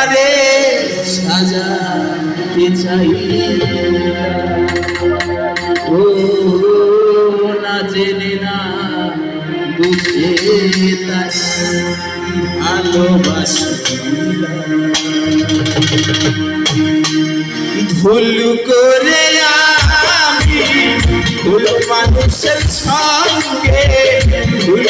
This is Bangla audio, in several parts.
জীবনটারে সাজাতে চাই। ও, না জেনে না বুঝে তার ভালোবাসি। ভুল করে আমি ভুল মানুষের সঙ্গে, ভুল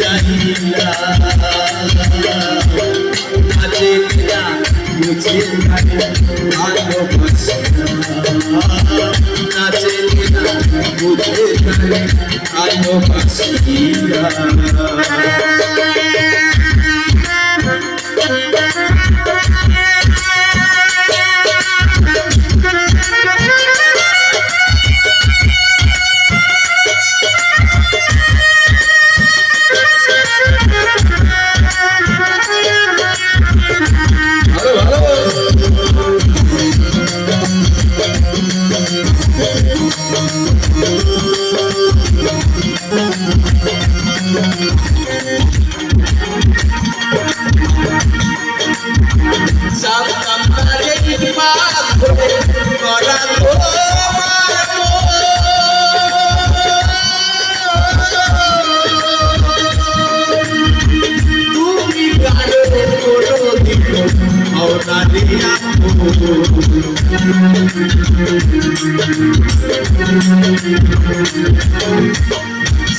চাইলাম আজে না বুঝে থাকে ভালোবাসা নাচে না বুঝে থাকে ভালোবাসিয়া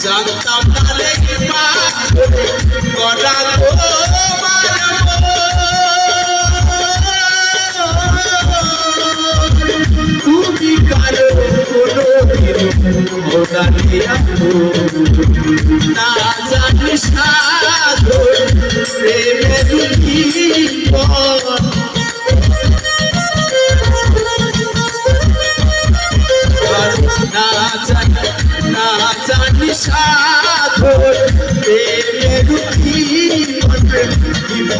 জানতাম না করে করা তুমি কারও কোনো দিন না জানি সাধন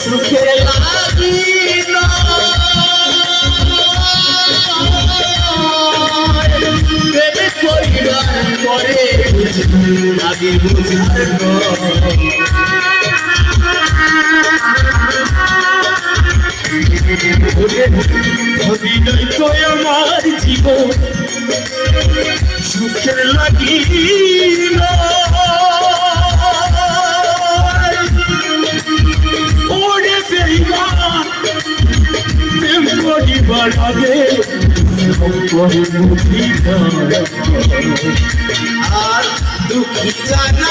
সুখে লাগিল পরে আগে বুঝার আমার জীবন। সুখের লাগিল ওরে বেইমান প্রেম করে বুঝিনা আর দুঃখী জানা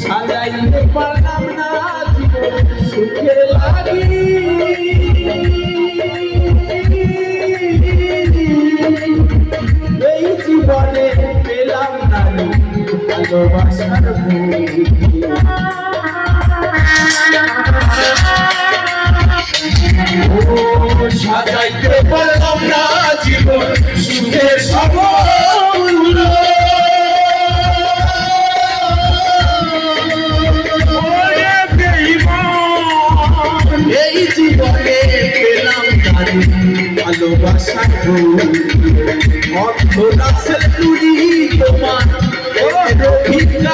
সাজাইতে পারলাম না সুখে লাগি। এই জীবনে পেলাম না ভালোবাসার সাজাইতে পারলাম না জীবন সুখের বেঈমান, এই জীবনে পেলাম ভালোবাসার বই অর্থ রাসেল তুরি তোমার অধিকারী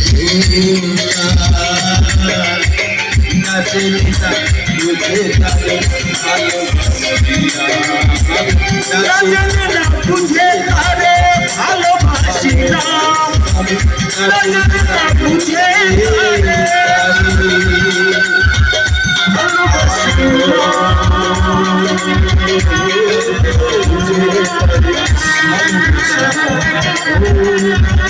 না জেনে না বুঝে তারে ভালোবাসিলাম বুঝে তারে ভালোবাসিলাম বুঝে ভালোবাসিলাম